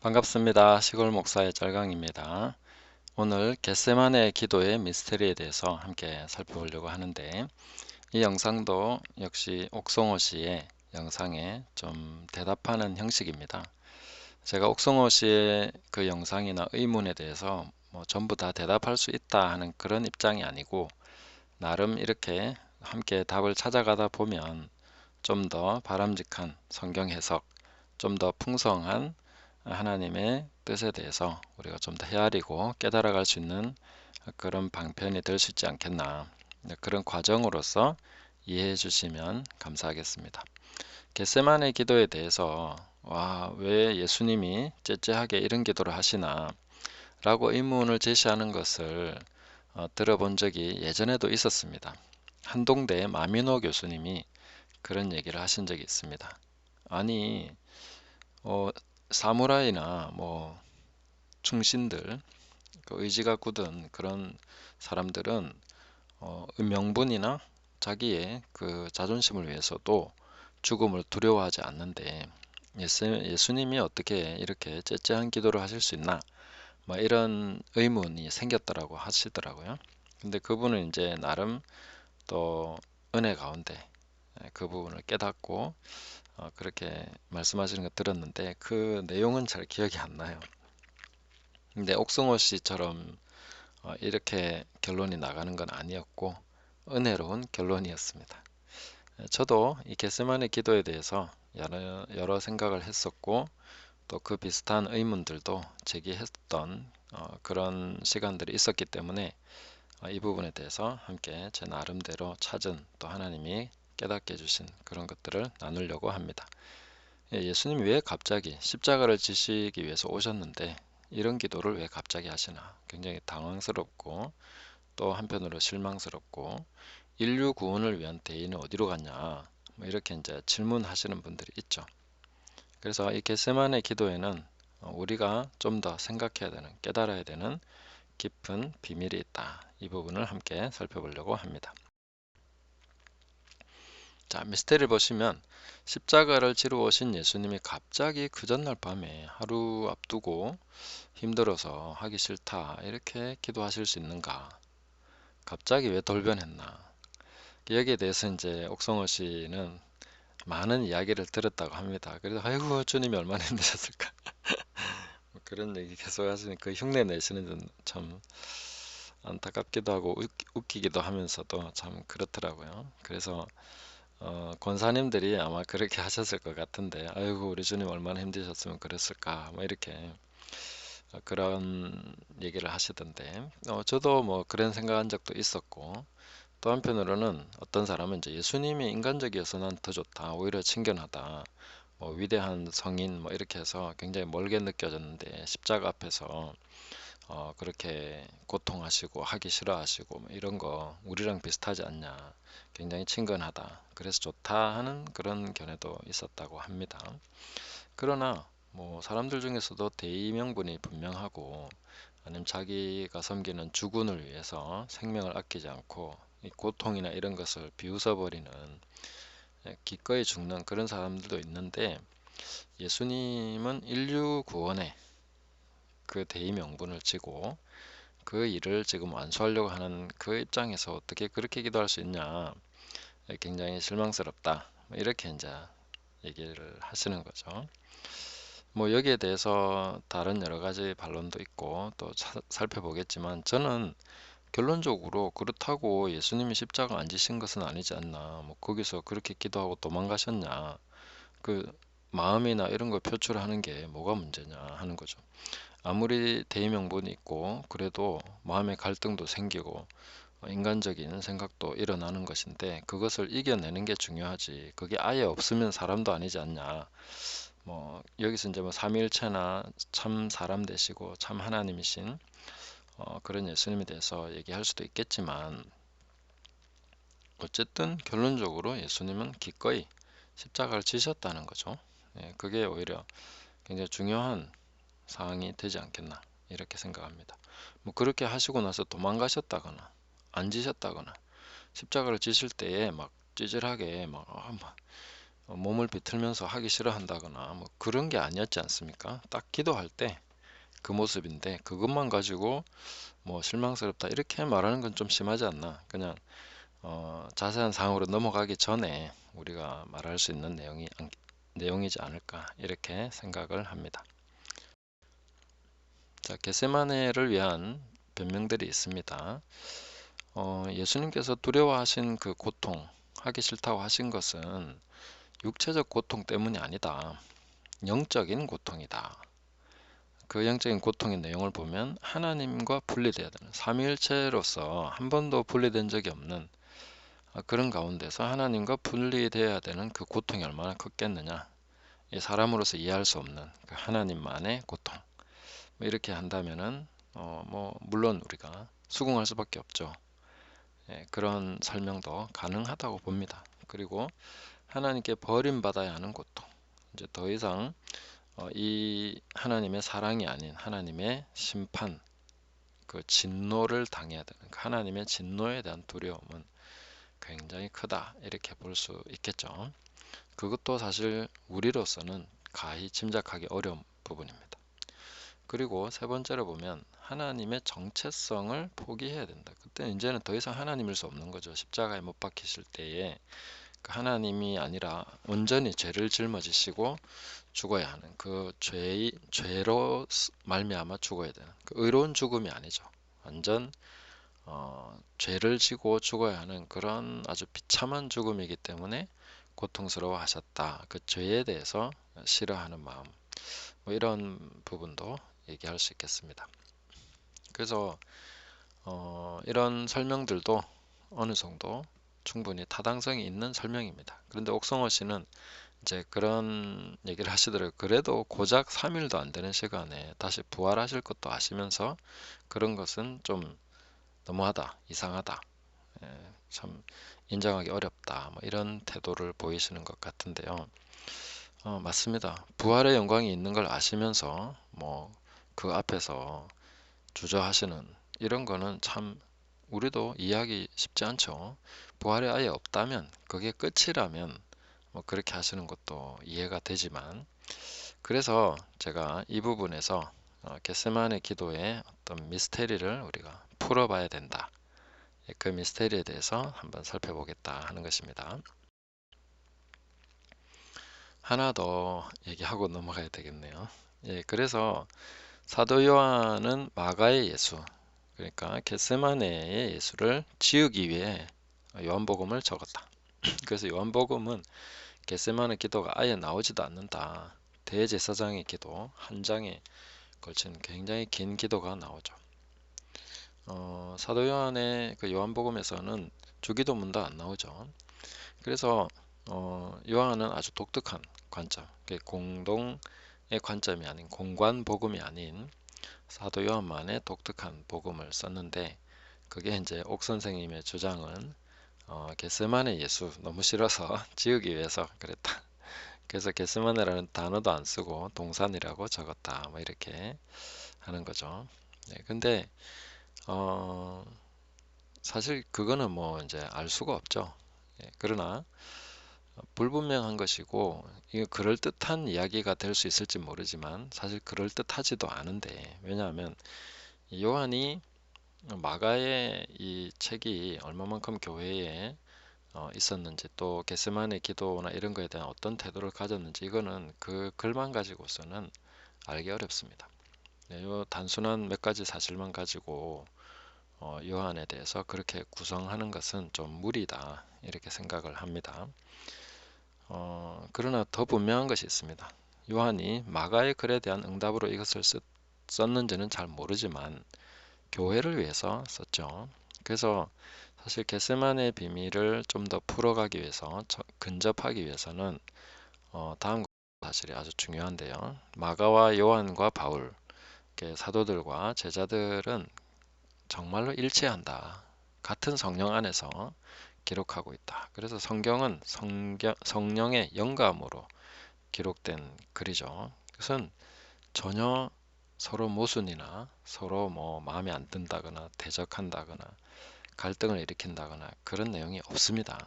반갑습니다. 시골 목사의 짤강입니다. 오늘 겟세만의 기도의 미스테리에 대해서 함께 살펴보려고 하는데 이 영상도 역시 옥성호 씨의 영상에 좀 대답하는 형식입니다. 제가 옥성호 씨의 그 영상이나 의문에 대해서 뭐 전부 다 대답할 수 있다 하는 그런 입장이 아니고 나름 이렇게 함께 답을 찾아가다 보면 좀 더 바람직한 성경 해석, 좀 더 풍성한 하나님의 뜻에 대해서 우리가 좀 더 헤아리고 깨달아갈 수 있는 그런 방편이 될 수 있지 않겠나 네, 그런 과정으로서 이해해 주시면 감사하겠습니다. 겟세만의 기도에 대해서 와, 왜 예수님이 째째하게 이런 기도를 하시나 라고 의문을 제시하는 것을 어, 들어본 적이 예전에도 있었습니다. 한동대 마민호 교수님이 그런 얘기를 하신 적이 있습니다. 아니 어, 사무라이나 뭐 충신들 그 의지가 굳은 그런 사람들은 어, 명분이나 자기의 그 자존심을 위해서도 죽음을 두려워하지 않는데 예수, 예수님이 어떻게 이렇게 째째한 기도를 하실 수 있나 뭐 이런 의문이 생겼더라고 하시더라고요. 근데 그분은 이제 나름 또 은혜 가운데 그 부분을 깨닫고 어, 그렇게 말씀하시는 거 들었는데 그 내용은 잘 기억이 안 나요. 근데 옥승호 씨처럼 어, 이렇게 결론이 나가는 건 아니었고 은혜로운 결론이었습니다. 저도 이 게스만의 기도에 대해서 여러, 여러 생각을 했었고 또 그 비슷한 의문들도 제기했던 어, 그런 시간들이 있었기 때문에 어, 이 부분에 대해서 함께 제 나름대로 찾은 또 하나님이 깨닫게 해주신 그런 것들을 나누려고 합니다. 예, 예수님이 왜 갑자기 십자가를 지시기 위해서 오셨는데 이런 기도를 왜 갑자기 하시나 굉장히 당황스럽고 또 한편으로 실망스럽고 인류 구원을 위한 대의는 어디로 갔냐 뭐 이렇게 이제 질문하시는 분들이 있죠. 그래서 이 겟세만의 기도에는 우리가 좀 더 생각해야 되는 깨달아야 되는 깊은 비밀이 있다. 이 부분을 함께 살펴보려고 합니다. 자, 미스테리를 보시면 십자가를 지러 오신 예수님이 갑자기 그 전날 밤에 하루 앞두고 힘들어서 하기 싫다 이렇게 기도하실 수 있는가? 갑자기 왜 돌변했나? 여기에 대해서 이제 옥성호 씨는 많은 이야기를 들었다고 합니다. 그래서 아이고 주님이 얼마나 힘드셨을까? 뭐 그런 얘기 계속 하시니 그 흉내 내시는 참 안타깝기도 하고 웃기기도 하면서도 참 그렇더라고요. 그래서 어, 권사님들이 아마 그렇게 하셨을 것 같은데 아이고 우리 주님 얼마나 힘드셨으면 그랬을까 뭐 이렇게 어, 그런 얘기를 하시던데 어, 저도 뭐 그런 생각한 적도 있었고 또 한편으로는 어떤 사람은 이제 예수님이 인간적이어서 난 더 좋다 오히려 친근하다 뭐 위대한 성인 뭐 이렇게 해서 굉장히 멀게 느껴졌는데 십자가 앞에서 어, 그렇게 고통하시고 하기 싫어하시고 뭐 이런 거 우리랑 비슷하지 않냐 굉장히 친근하다 그래서 좋다 하는 그런 견해도 있었다고 합니다. 그러나 뭐 사람들 중에서도 대의명분이 분명하고 아니면 자기가 섬기는 주군을 위해서 생명을 아끼지 않고 고통이나 이런 것을 비웃어 버리는 예, 기꺼이 죽는 그런 사람들도 있는데 예수님은 인류 구원에 그 대의 명분을 지고 그 일을 지금 완수하려고 하는 그 입장에서 어떻게 그렇게 기도할 수 있냐 굉장히 실망스럽다 뭐 이렇게 이제 얘기를 하시는 거죠. 뭐 여기에 대해서 다른 여러 가지 반론도 있고 또 차, 살펴보겠지만 저는 결론적으로 그렇다고 예수님이 십자가 안 지신 것은 아니지 않나 뭐 거기서 그렇게 기도하고 도망가셨냐 그 마음이나 이런 걸 표출하는 게 뭐가 문제냐 하는 거죠 아무리 대의명분이 있고 그래도 마음의 갈등도 생기고 인간적인 생각도 일어나는 것인데 그것을 이겨내는 게 중요하지 그게 아예 없으면 사람도 아니지 않냐 뭐 여기서 이제 뭐 삼위일체나 참 사람 되시고 참 하나님이신 어, 그런 예수님에 대해서 얘기할 수도 있겠지만 어쨌든 결론적으로 예수님은 기꺼이 십자가를 지셨다는 거죠. 예, 그게 오히려 굉장히 중요한 사항이 되지 않겠나 이렇게 생각합니다. 뭐 그렇게 하시고 나서 도망가셨다거나 앉으셨다거나 십자가를 지실 때에 막 찌질하게 막, 아, 막 어, 몸을 비틀면서 하기 싫어한다거나 뭐 그런 게 아니었지 않습니까? 딱 기도할 때 그 모습인데 그것만 가지고 뭐 실망스럽다 이렇게 말하는 건 좀 심하지 않나? 그냥 어, 자세한 사항으로 넘어가기 전에 우리가 말할 수 있는 내용이 내용이지 않을까 이렇게 생각을 합니다. 자, 게세마네를 위한 변명들이 있습니다. 어, 예수님께서 두려워하신 그 고통, 하기 싫다고 하신 것은 육체적 고통 때문이 아니다. 영적인 고통이다. 그 영적인 고통의 내용을 보면 하나님과 분리되어야 되는 삼위일체로서 한 번도 분리된 적이 없는 그런 가운데서 하나님과 분리되어야 되는 그 고통이 얼마나 컸겠느냐. 사람으로서 이해할 수 없는 그 하나님만의 고통. 뭐 이렇게 한다면은 어, 뭐 물론 우리가 수긍할 수밖에 없죠. 예, 그런 설명도 가능하다고 봅니다. 그리고 하나님께 버림받아야 하는 고통. 이제 더 이상 어, 이 하나님의 사랑이 아닌 하나님의 심판, 그 진노를 당해야 되는 그 하나님의 진노에 대한 두려움은 굉장히 크다 이렇게 볼 수 있겠죠. 그것도 사실 우리로서는 가히 짐작하기 어려운 부분입니다. 그리고 세 번째로 보면 하나님의 정체성을 포기해야 된다. 그때 이제는 더 이상 하나님일 수 없는 거죠. 십자가에 못 박히실 때에 그 하나님이 아니라 온전히 죄를 짊어지시고 죽어야 하는 그 죄의 죄로 말미암아 죽어야 되는 그 의로운 죽음이 아니죠. 완전 어, 죄를 지고 죽어야 하는 그런 아주 비참한 죽음이기 때문에 고통스러워 하셨다. 그 죄에 대해서 싫어하는 마음. 뭐 이런 부분도 얘기할 수 있겠습니다. 그래서 어, 이런 설명들도 어느 정도 충분히 타당성이 있는 설명입니다. 그런데 옥성호 씨는 이제 그런 얘기를 하시더라고요. 그래도 고작 3일도 안 되는 시간에 다시 부활하실 것도 아시면서 그런 것은 좀 너무하다, 이상하다, 예, 참 인정하기 어렵다, 뭐 이런 태도를 보이시는 것 같은데요. 어, 맞습니다. 부활의 영광이 있는 걸 아시면서 뭐 그 앞에서 주저하시는 이런 거는 참 우리도 이해하기 쉽지 않죠. 부활이 아예 없다면 그게 끝이라면 뭐 그렇게 하시는 것도 이해가 되지만 그래서 제가 이 부분에서 어, 게스만의 기도의 어떤 미스테리를 우리가 풀어봐야 된다. 예, 그 미스테리에 대해서 한번 살펴보겠다 하는 것입니다. 하나 더 얘기하고 넘어가야 되겠네요. 예, 그래서 사도 요한은 마가의 예수, 그러니까 겟세마네의 예수를 지우기 위해 요한복음을 적었다. 그래서 요한복음은 겟세마네 기도가 아예 나오지도 않는다. 대제사장의 기도 한 장에 걸친 굉장히 긴 기도가 나오죠. 어, 사도 요한의 그 요한복음에서는 주기도문도 안 나오죠. 그래서 어, 요한은 아주 독특한 관점, 공동 관점이 아닌 공관 복음이 아닌 사도 요한만의 독특한 복음을 썼는데 그게 이제 옥 선생님의 주장은 어, 게스만의 예수 너무 싫어서 지우기 위해서 그랬다. 그래서 게스만이라는 단어도 안 쓰고 동산이라고 적었다. 뭐 이렇게 하는 거죠. 네, 근데 어, 사실 그거는 뭐 이제 알 수가 없죠. 예, 그러나 불분명한 것이고 이거 그럴듯한 이야기가 될 수 있을지 모르지만 사실 그럴듯하지도 않은데 왜냐하면 요한이 마가의 이 책이 얼마만큼 교회에 어, 있었는지 또 게스만의 기도나 이런 거에 대한 어떤 태도를 가졌는지 이거는 그 글만 가지고서는 알기 어렵습니다. 네, 요 단순한 몇 가지 사실만 가지고 어, 요한에 대해서 그렇게 구성하는 것은 좀 무리다 이렇게 생각을 합니다. 어, 그러나 더 분명한 것이 있습니다. 요한이 마가의 글에 대한 응답으로 이것을 썼, 썼는지는 잘 모르지만 교회를 위해서 썼죠. 그래서 사실 게스만의 비밀을 좀 더 풀어가기 위해서 근접하기 위해서는 어, 다음 사실이 아주 중요한데요. 마가와 요한과 바울 사도들과 제자들은 정말로 일치한다. 같은 성령 안에서 기록하고 있다. 그래서 성경은 성경, 성령의 영감으로 기록된 글이죠. 그것은 전혀 서로 모순이나 서로 뭐 마음에 안 든다거나 대적한다거나 갈등을 일으킨다거나 그런 내용이 없습니다.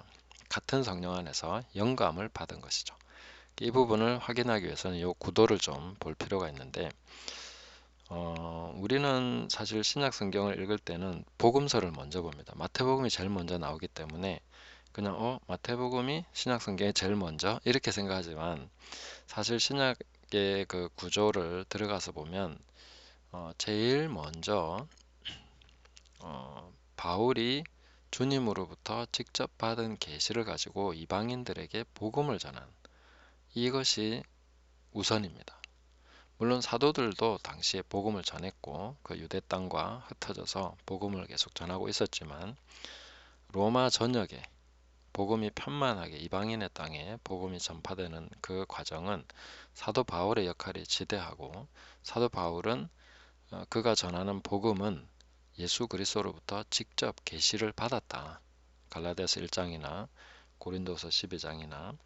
같은 성령 안에서 영감을 받은 것이죠. 이 부분을 확인하기 위해서는 이 구도를 좀 볼 필요가 있는데 어, 우리는 사실 신약 성경을 읽을 때는 복음서를 먼저 봅니다. 마태복음이 제일 먼저 나오기 때문에 그냥 어 마태복음이 신약 성경에 제일 먼저 이렇게 생각하지만 사실 신약의 그 구조를 들어가서 보면 어, 제일 먼저 어, 바울이 주님으로부터 직접 받은 계시를 가지고 이방인들에게 복음을 전한 이것이 우선입니다. 물론 사도들도 당시에 복음을 전했고 그 유대 땅과 흩어져서 복음을 계속 전하고 있었지만 로마 전역에 복음이 편만하게 이방인의 땅에 복음이 전파되는 그 과정은 사도 바울의 역할이 지대하고 사도 바울은 어, 그가 전하는 복음은 예수 그리스도로부터 직접 계시를 받았다. 갈라디아서 1장이나 고린도서 12장이나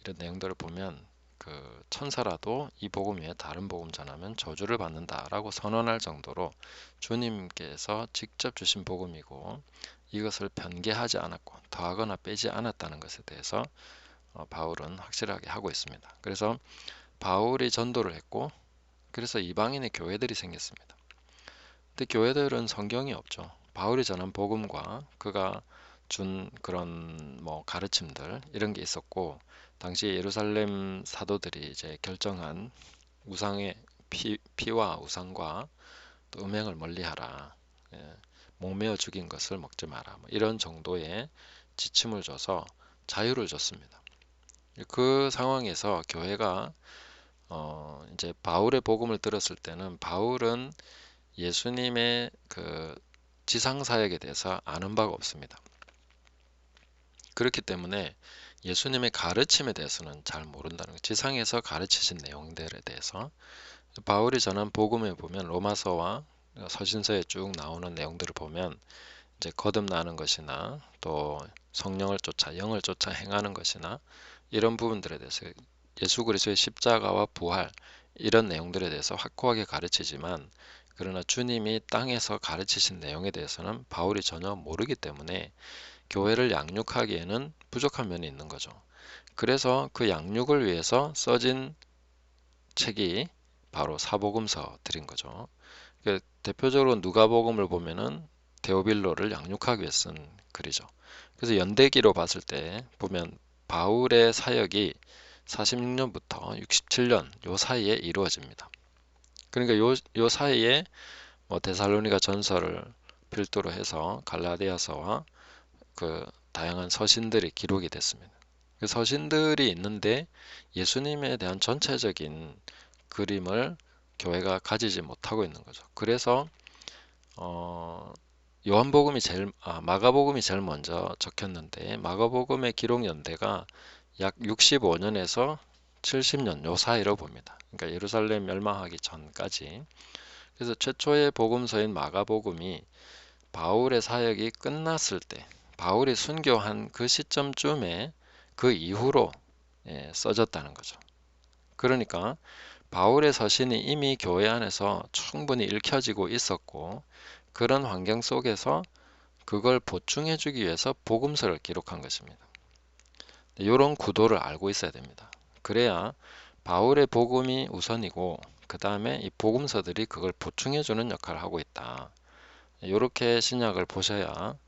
이런 내용들을 보면 그 천사라도 이 복음 외에 다른 복음 전하면 저주를 받는다라고 선언할 정도로 주님께서 직접 주신 복음이고 이것을 변개하지 않았고 더하거나 빼지 않았다는 것에 대해서 어, 바울은 확실하게 하고 있습니다. 그래서 바울이 전도를 했고 그래서 이방인의 교회들이 생겼습니다. 근데 교회들은 성경이 없죠. 바울이 전한 복음과 그가 준 그런 뭐 가르침들 이런 게 있었고 당시 예루살렘 사도들이 이제 결정한 우상의 피, 피와 우상과 또 음행을 멀리하라. 예, 목매어 죽인 것을 먹지 마라. 뭐 이런 정도의 지침을 줘서 자유를 줬습니다. 그 상황에서 교회가 어 이제 바울의 복음을 들었을 때는 바울은 예수님의 그 지상 사역에 대해서 아는 바가 없습니다. 그렇기 때문에 예수님의 가르침에 대해서는 잘 모른다는 거. 지상에서 가르치신 내용들에 대해서 바울이 전한 복음에 보면 로마서와 서신서에 쭉 나오는 내용들을 보면 이제 거듭나는 것이나 또 성령을 쫓아 영을 쫓아 행하는 것이나 이런 부분들에 대해서 예수 그리스도의 십자가와 부활 이런 내용들에 대해서 확고하게 가르치지만 그러나 주님이 땅에서 가르치신 내용에 대해서는 바울이 전혀 모르기 때문에 교회를 양육하기에는 부족한 면이 있는 거죠. 그래서 그 양육을 위해서 써진 책이 바로 사복음서 드린 거죠. 그 대표적으로 누가복음을 보면은 데오빌로를 양육하기 위해 쓴 글이죠. 그래서 연대기로 봤을 때 보면 바울의 사역이 46년부터 67년 요 사이에 이루어집니다. 그러니까 요, 요 사이에 뭐 데살로니가 전설을 필두로 해서 갈라디아서와 그 다양한 서신들이 기록이 됐습니다. 그 서신들이 있는데 예수님에 대한 전체적인 그림을 교회가 가지지 못하고 있는 거죠. 그래서 어, 요한복음이 제일 아, 마가복음이 제일 먼저 적혔는데 마가복음의 기록 연대가 약 65년에서 70년 요 사이로 봅니다. 그러니까 예루살렘 멸망하기 전까지. 그래서 최초의 복음서인 마가복음이 바울의 사역이 끝났을 때 바울이 순교한 그 시점쯤에 그 이후로 예, 써졌다는 거죠. 그러니까 바울의 서신이 이미 교회 안에서 충분히 읽혀지고 있었고 그런 환경 속에서 그걸 보충해 주기 위해서 복음서를 기록한 것입니다. 이런 구도를 알고 있어야 됩니다. 그래야 바울의 복음이 우선이고 그 다음에 이 복음서들이 그걸 보충해 주는 역할을 하고 있다. 이렇게 신약을 보셔야 어,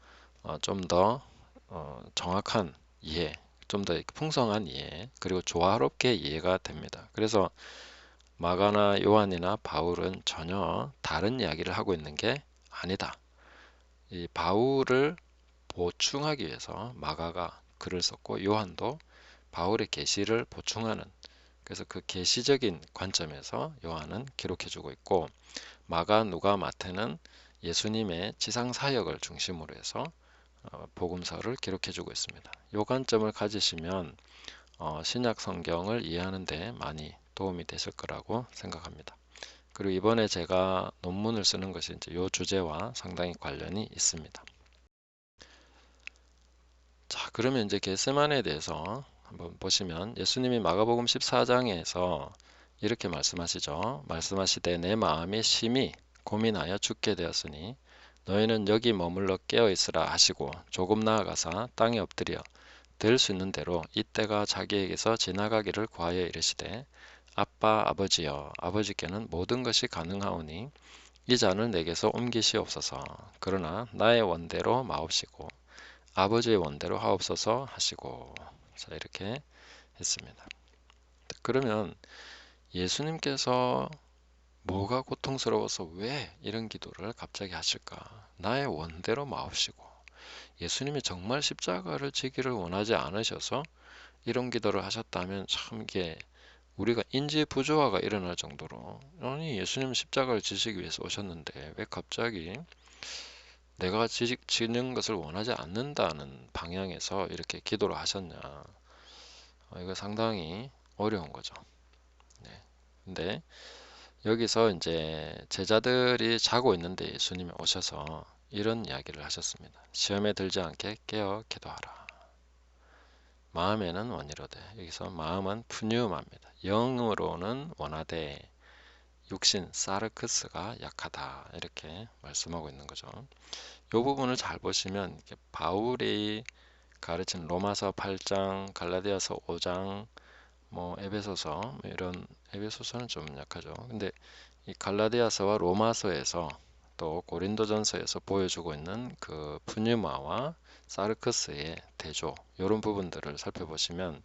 좀더 어, 정확한 이해, 좀 더 풍성한 이해, 그리고 조화롭게 이해가 됩니다. 그래서 마가나 요한이나 바울은 전혀 다른 이야기를 하고 있는 게 아니다. 이 바울을 보충하기 위해서 마가가 글을 썼고 요한도 바울의 계시를 보충하는 그래서 그 계시적인 관점에서 요한은 기록해 주고 있고 마가 누가 마태는 예수님의 지상 사역을 중심으로 해서 어, 복음서를 기록해 주고 있습니다. 요 관점을 가지시면 어, 신약 성경을 이해하는 데 많이 도움이 되실 거라고 생각합니다. 그리고 이번에 제가 논문을 쓰는 것이 이제 요 주제와 상당히 관련이 있습니다. 자, 그러면 이제 게세만에 대해서 한번 보시면 예수님이 마가복음 14장에서 이렇게 말씀하시죠. 말씀하시되 내 마음이 심히 고민하여 죽게 되었으니 너희는 여기 머물러 깨어 있으라 하시고 조금 나아가사 땅에 엎드려 될수 있는 대로 이때가 자기에게서 지나가기를 구하여 이르시되 아빠 아버지여 아버지께는 모든 것이 가능하오니 이 잔을 내게서 옮기시옵소서 그러나 나의 원대로 마옵시고 아버지의 원대로 하옵소서 하시고 자 이렇게 했습니다. 그러면 예수님께서 뭐가 고통스러워서 왜 이런 기도를 갑자기 하실까? 나의 원대로 마옵시고 예수님이 정말 십자가를 지기를 원하지 않으셔서 이런 기도를 하셨다면 참 이게 우리가 인지 부조화가 일어날 정도로 아니 예수님 십자가를 지시기 위해서 오셨는데 왜 갑자기 내가 지는 것을 원하지 않는다는 방향에서 이렇게 기도를 하셨냐 어, 이거 상당히 어려운 거죠. 네. 근데 여기서 이제 제자들이 자고 있는데 예수님이 오셔서 이런 이야기를 하셨습니다. 시험에 들지 않게 깨어 기도하라. 마음에는 원이로되 여기서 마음은 푸뉴마입니다. 영으로는 원하되 육신 사르크스가 약하다 이렇게 말씀하고 있는 거죠. 이 부분을 잘 보시면 바울이 가르친 로마서 8장, 갈라디아서 5장, 뭐 에베소서 뭐 이런 에베소서는 좀 약하죠. 근데 이 갈라디아서와 로마서에서 또 고린도전서에서 보여주고 있는 그 푸뉴마와 사르크스의 대조 이런 부분들을 살펴보시면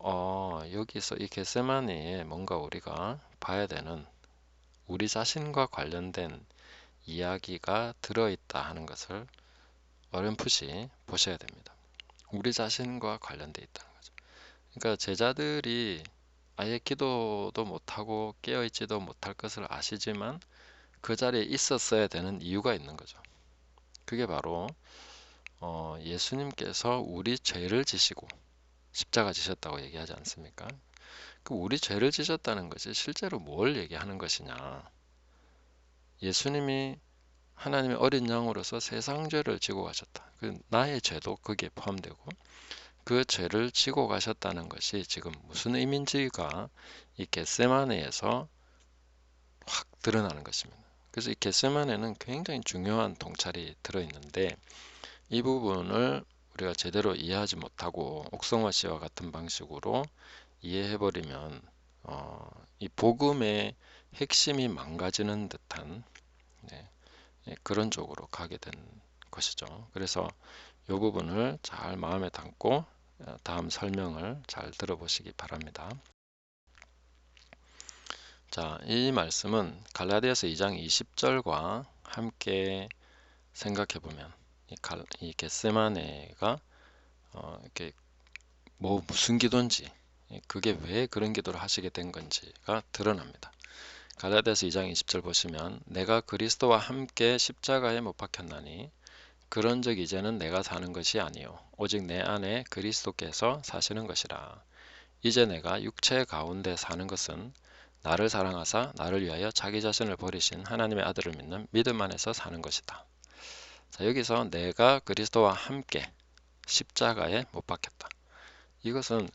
어, 여기서 이 게세마니에 뭔가 우리가 봐야 되는 우리 자신과 관련된 이야기가 들어있다 하는 것을 어렴풋이 보셔야 됩니다. 우리 자신과 있다는 거죠. 그러니까 제자들이 아예 기도도 못하고 깨어있지도 못할 것을 아시지만 그 자리에 있었어야 되는 이유가 있는 거죠. 그게 바로 어, 예수님께서 우리 죄를 지시고 십자가 지셨다고 얘기하지 않습니까? 그 우리 죄를 지셨다는 것이 실제로 뭘 얘기하는 것이냐? 예수님이 하나님의 어린 양으로서 세상 죄를 지고 가셨다. 그 나의 죄도 거기에 포함되고 그 죄를 지고 가셨다는 것이 지금 무슨 의미인지가 이 겟세마네에서 확 드러나는 것입니다. 그래서 이 겟세마네는 굉장히 중요한 동찰이 들어있는데 이 부분을 우리가 제대로 이해하지 못하고 옥성화 씨와 같은 방식으로 이해해버리면 어, 이 복음의 핵심이 망가지는 듯한 네, 예, 그런 쪽으로 가게 된 것이죠. 그래서 이 부분을 잘 마음에 담고 어, 다음 설명을 잘 들어보시기 바랍니다. 자, 이 말씀은 갈라디아서 2장 20절과 함께 생각해 보면 이, 갈, 이 겟세마네가 어, 이렇게 뭐 무슨 기도인지 그게 왜 그런 기도를 하시게 된 건지가 드러납니다. 갈라디아서 2장 20절 보시면 내가 그리스도와 함께 십자가에 못 박혔나니 그런적 이제는 내가 사는 것이 아니요 오직 내 안에 그리스도께서 사시는 것이라 이제 내가 육체 가운데 사는 것은 나를 사랑하사 나를 위하여 자기 자신을 버리신 하나님의 아들을 믿는 믿음 안에서 사는 것이다. 자, 여기서 내가 그리스도와 함께 십자가에 못 박혔다. 이것은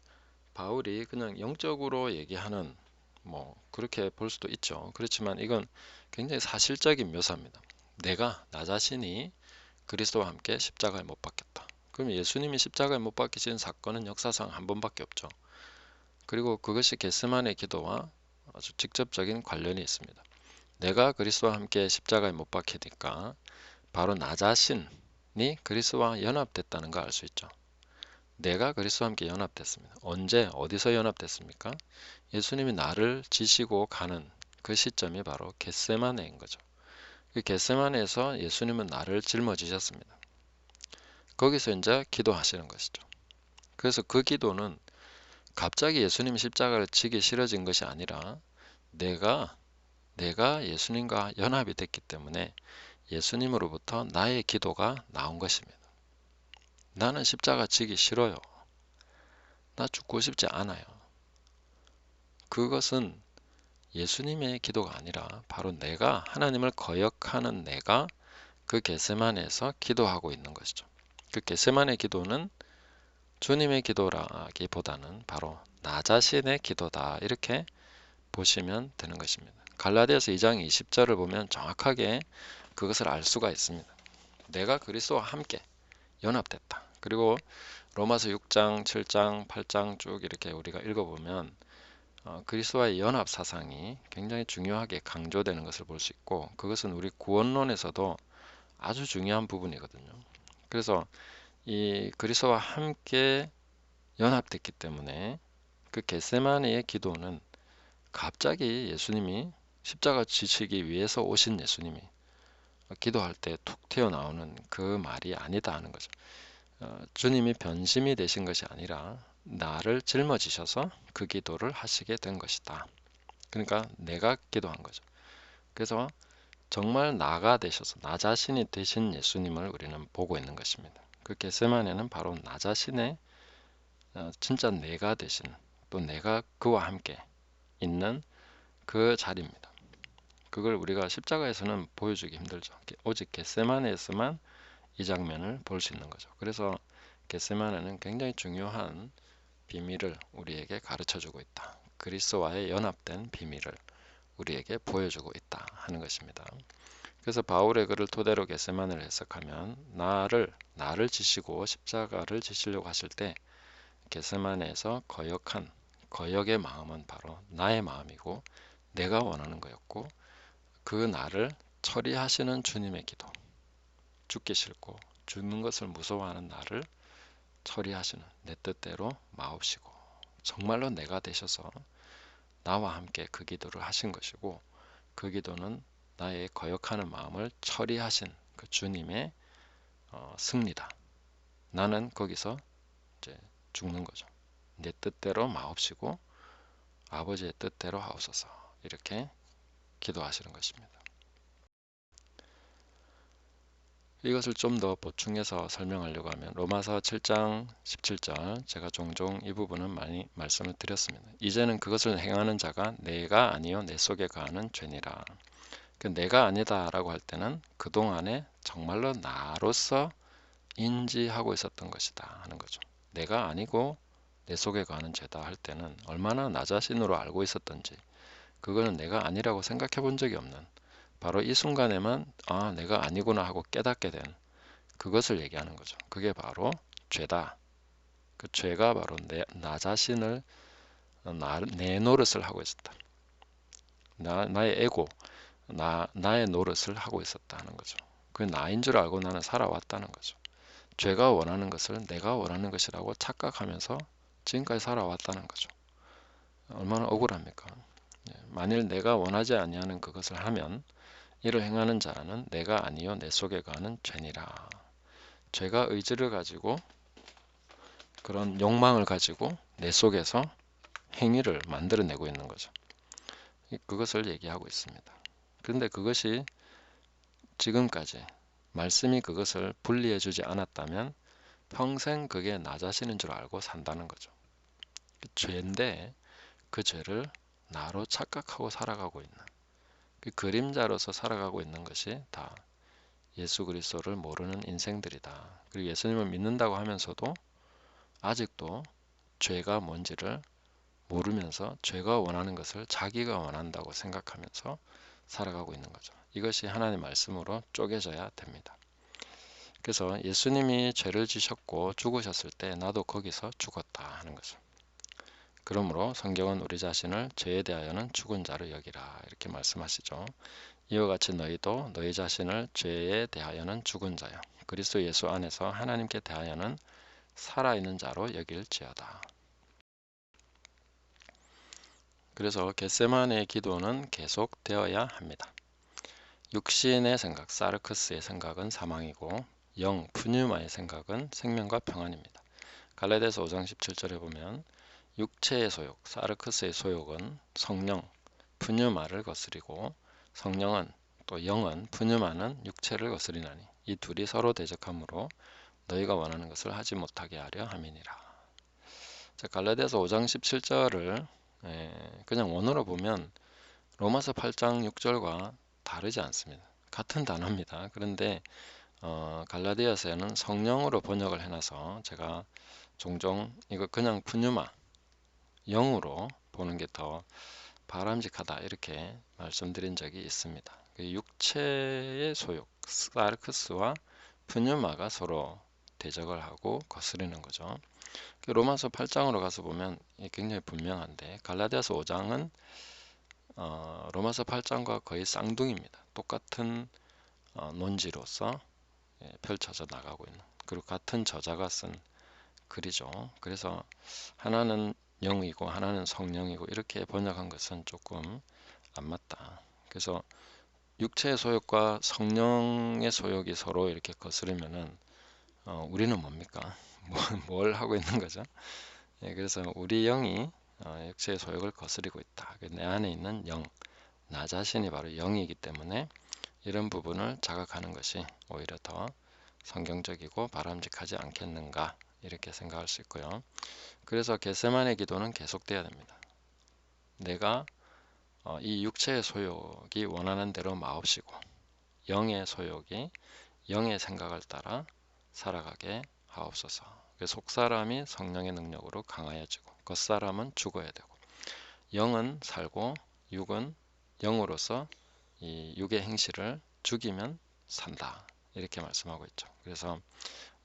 바울이 그냥 영적으로 얘기하는 뭐 그렇게 볼 수도 있죠. 그렇지만 이건 굉장히 사실적인 묘사입니다. 내가 나 자신이 그리스도와 함께 십자가에 못 박혔다. 그럼 예수님이 십자가에 못 박히신 사건은 역사상 한 번밖에 없죠. 그리고 그것이 게스만의 기도와 아주 직접적인 관련이 있습니다. 내가 그리스도와 함께 십자가에 못 박히니까 바로 나 자신이 그리스도와 연합됐다는 걸 알 수 있죠. 내가 그리스도와 함께 연합됐습니다. 언제 어디서 연합됐습니까? 예수님이 나를 지시고 가는 그 시점이 바로 겟세마네인 거죠. 그 겟세마네에서 예수님은 나를 짊어지셨습니다. 거기서 이제 기도하시는 것이죠. 그래서 그 기도는 갑자기 예수님 십자가를 지기 싫어진 것이 아니라 내가 내가 예수님과 연합이 됐기 때문에 예수님으로부터 나의 기도가 나온 것입니다. 나는 십자가 지기 싫어요. 나 죽고 싶지 않아요. 그것은 예수님의 기도가 아니라 바로 내가 하나님을 거역하는 내가 그 게세만에서 기도하고 있는 것이죠. 그 게세만의 기도는 주님의 기도라기보다는 바로 나 자신의 기도다 이렇게 보시면 되는 것입니다. 갈라디아서 2장 20절을 보면 정확하게 그것을 알 수가 있습니다. 내가 그리스도와 함께 연합됐다. 그리고 로마서 6장, 7장, 8장 쭉 이렇게 우리가 읽어보면 어, 그리스도와의 연합 사상이 굉장히 중요하게 강조되는 것을 볼 수 있고 그것은 우리 구원론에서도 아주 중요한 부분이거든요. 그래서 이 그리스도와 함께 연합됐기 때문에 그 겟세마네의 기도는 갑자기 예수님이 십자가 지치기 위해서 오신 예수님이 기도할 때 툭 튀어나오는 그 말이 아니다 하는 거죠. 어, 주님이 변심이 되신 것이 아니라 나를 짊어지셔서 그 기도를 하시게 된 것이다. 그러니까 내가 기도한 거죠. 그래서 정말 나가 되셔서 나 자신이 되신 예수님을 우리는 보고 있는 것입니다. 그 겟세만에는 바로 나 자신의 어, 진짜 내가 되신 또 내가 그와 함께 있는 그 자리입니다. 그걸 우리가 십자가에서는 보여주기 힘들죠. 오직 겟세만에서만 이 장면을 볼 수 있는 거죠. 그래서 겟세만에는 굉장히 중요한 비밀을 우리에게 가르쳐 주고 있다. 그리스도와의 연합된 비밀을 우리에게 보여주고 있다 하는 것입니다. 그래서 바울의 글을 토대로 겟세만을 해석하면 나를 나를 지시고 십자가를 지시려고 하실 때 겟세만에서 거역한 거역의 마음은 바로 나의 마음이고 내가 원하는 거였고 그 나를 처리하시는 주님의 기도 죽기 싫고 죽는 것을 무서워하는 나를 처리하시는 내 뜻대로 마옵시고 정말로 내가 되셔서 나와 함께 그 기도를 하신 것이고 그 기도는 나의 거역하는 마음을 처리하신 그 주님의 어, 승리다. 나는 거기서 이제 죽는 거죠. 내 뜻대로 마옵시고 아버지의 뜻대로 하옵소서 이렇게 기도하시는 것입니다. 이것을 좀 더 보충해서 설명하려고 하면 로마서 7장 17절 제가 종종 이 부분은 많이 말씀을 드렸습니다. 이제는 그것을 행하는 자가 내가 아니요 내 속에 가하는 죄니라. 그 내가 아니다라고 할 때는 그동안에 정말로 나로서 인지하고 있었던 것이다 하는 거죠. 내가 아니고 내 속에 가는 죄다 할 때는 얼마나 나 자신으로 알고 있었던지 그거는 내가 아니라고 생각해 본 적이 없는 바로 이 순간에만 아 내가 아니구나 하고 깨닫게 된 그것을 얘기하는 거죠. 그게 바로 죄다. 그 죄가 바로 내, 나 자신을 나, 내 노릇을 하고 있었다. 나, 나의 에고, 나, 나의 노릇을 하고 있었다는 거죠. 그 나인 줄 알고 나는 살아왔다는 거죠. 죄가 원하는 것을 내가 원하는 것이라고 착각하면서 지금까지 살아왔다는 거죠. 얼마나 억울합니까? 예, 만일 내가 원하지 아니하는 그것을 하면 이를 행하는 자는 내가 아니요 내 속에 가는 죄니라. 죄가 의지를 가지고 그런 욕망을 가지고 내 속에서 행위를 만들어내고 있는 거죠. 그것을 얘기하고 있습니다. 그런데 그것이 지금까지 말씀이 그것을 분리해 주지 않았다면 평생 그게 나 자신인 줄 알고 산다는 거죠. 그 죄인데 그 죄를 나로 착각하고 살아가고 있는 그 그림자로서 살아가고 있는 것이 다 예수 그리스도를 모르는 인생들이다. 그리고 예수님을 믿는다고 하면서도 아직도 죄가 뭔지를 모르면서 죄가 원하는 것을 자기가 원한다고 생각하면서 살아가고 있는 거죠. 이것이 하나님의 말씀으로 쪼개져야 됩니다. 그래서 예수님이 죄를 지셨고 죽으셨을 때 나도 거기서 죽었다 하는 거죠. 그러므로 성경은 우리 자신을 죄에 대하여는 죽은 자로 여기라 이렇게 말씀하시죠. 이와 같이 너희도 너희 자신을 죄에 대하여는 죽은 자요. 그리스도 예수 안에서 하나님께 대하여는 살아있는 자로 여길지어다. 그래서 겟세만의 기도는 계속되어야 합니다. 육신의 생각, 사르크스의 생각은 사망이고 영, 푸뉴마의 생각은 생명과 평안입니다. 갈라디아서 5장 17절에 보면 육체의 소욕, 사르크스의 소욕은 성령, 푸뉴마를 거스리고 성령은 또 영은 푸뉴마는 육체를 거스리나니 이 둘이 서로 대적하므로 너희가 원하는 것을 하지 못하게 하려 함이니라. 자, 갈라디아서 5장 17절을 예, 그냥 원어로 보면 로마서 8장 6절과 다르지 않습니다. 같은 단어입니다. 그런데 어, 갈라디아서에는 성령으로 번역을 해놔서 제가 종종 이거 그냥 푸뉴마 영으로 보는 게 더 바람직하다 이렇게 말씀드린 적이 있습니다. 그 육체의 소욕 사르크스와 푸뉴마가 서로 대적을 하고 거스르는 거죠. 그 로마서 8장으로 가서 보면 굉장히 분명한데 갈라디아서 5장은 어, 로마서 8장과 거의 쌍둥이입니다. 똑같은 어, 논지로서 예, 펼쳐져 나가고 있는 그리고 같은 저자가 쓴 글이죠. 그래서 하나는 영이고 하나는 성령이고 이렇게 번역한 것은 조금 안 맞다. 그래서 육체의 소욕과 성령의 소욕이 서로 이렇게 거스르면은 어, 우리는 뭡니까? 뭘 하고 있는 거죠? 예, 그래서 우리 영이 어, 육체의 소욕을 거스리고 있다. 그내 안에 있는 영, 나 자신이 바로 영이기 때문에 이런 부분을 자각하는 것이 오히려 더 성경적이고 바람직하지 않겠는가 이렇게 생각할 수 있고요. 그래서 겟세만의 기도는 계속돼야 됩니다. 내가 어, 이 육체의 소욕이 원하는 대로 마옵시고 영의 소욕이 영의 생각을 따라 살아가게 하옵소서. 그 속사람이 성령의 능력으로 강하여지고 겉사람은 죽어야 되고 영은 살고 육은 영으로서 이 육의 행실을 죽이면 산다. 이렇게 말씀하고 있죠. 그래서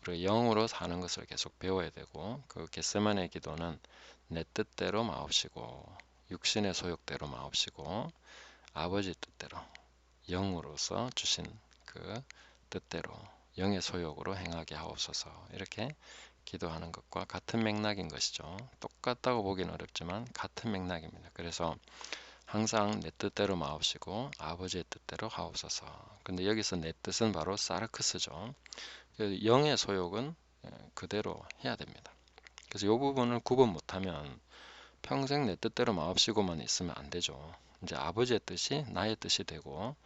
우리 영으로 사는 것을 계속 배워야 되고 그 겟세만의 기도는 내 뜻대로 마옵시고 육신의 소욕대로 마옵시고 아버지 뜻대로 영으로서 주신 그 뜻대로 영의 소욕으로 행하게 하옵소서 이렇게 기도하는 것과 같은 맥락인 것이죠. 똑같다고 보기는 어렵지만 같은 맥락입니다. 그래서 항상 내 뜻대로 마옵시고 아버지의 뜻대로 하옵소서. 근데 여기서 내 뜻은 바로 사르크스죠. 그 영의 소욕은 예, 그대로 해야 됩니다. 그래서 이 부분을 구분 못하면 평생 내 뜻대로 마옵시고만 있으면 안 되죠. 이제 아버지의 뜻이 나의 뜻이 되고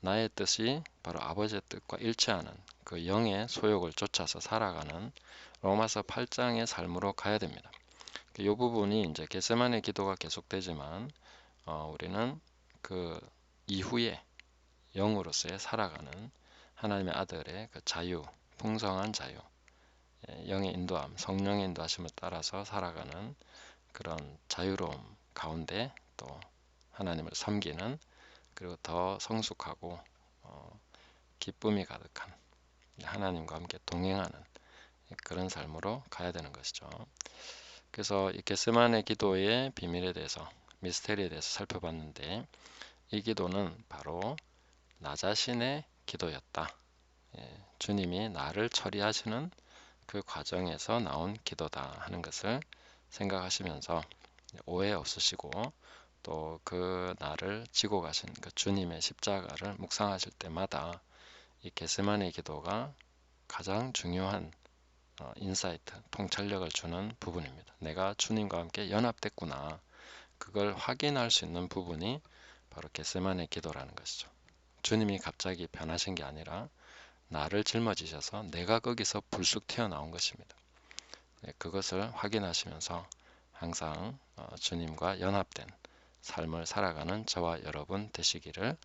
나의 뜻이 바로 아버지의 뜻과 일치하는 그 영의 소욕을 쫓아서 살아가는 로마서 8장의 삶으로 가야 됩니다. 이 부분이 이제 게세만의 기도가 계속되지만 어, 우리는 그 이후에 영으로서의 살아가는 하나님의 아들의 그 자유, 풍성한 자유, 예, 영의 인도함, 성령의 인도하심을 따라서 살아가는 그런 자유로움 가운데 또 하나님을 섬기는 그리고 더 성숙하고 어, 기쁨이 가득한 하나님과 함께 동행하는 그런 삶으로 가야 되는 것이죠. 그래서 이 게스만의 기도의 비밀에 대해서 미스테리에 대해서 살펴봤는데 이 기도는 바로 나 자신의 기도였다. 예, 주님이 나를 처리하시는 그 과정에서 나온 기도다 하는 것을 생각하시면서 오해 없으시고 또 그 나를 지고 가신 그 주님의 십자가를 묵상하실 때마다 이 게스만의 기도가 가장 중요한 어, 인사이트, 통찰력을 주는 부분입니다. 내가 주님과 함께 연합됐구나. 그걸 확인할 수 있는 부분이 바로 게스만의 기도라는 것이죠. 주님이 갑자기 변하신 게 아니라 나를 짊어지셔서 내가 거기서 불쑥 튀어나온 것입니다. 네, 그것을 확인하시면서 항상 어, 주님과 연합된 삶을 살아가는 저와 여러분 되시기를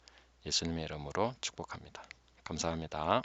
예수님의 이름으로 축복합니다. 감사합니다.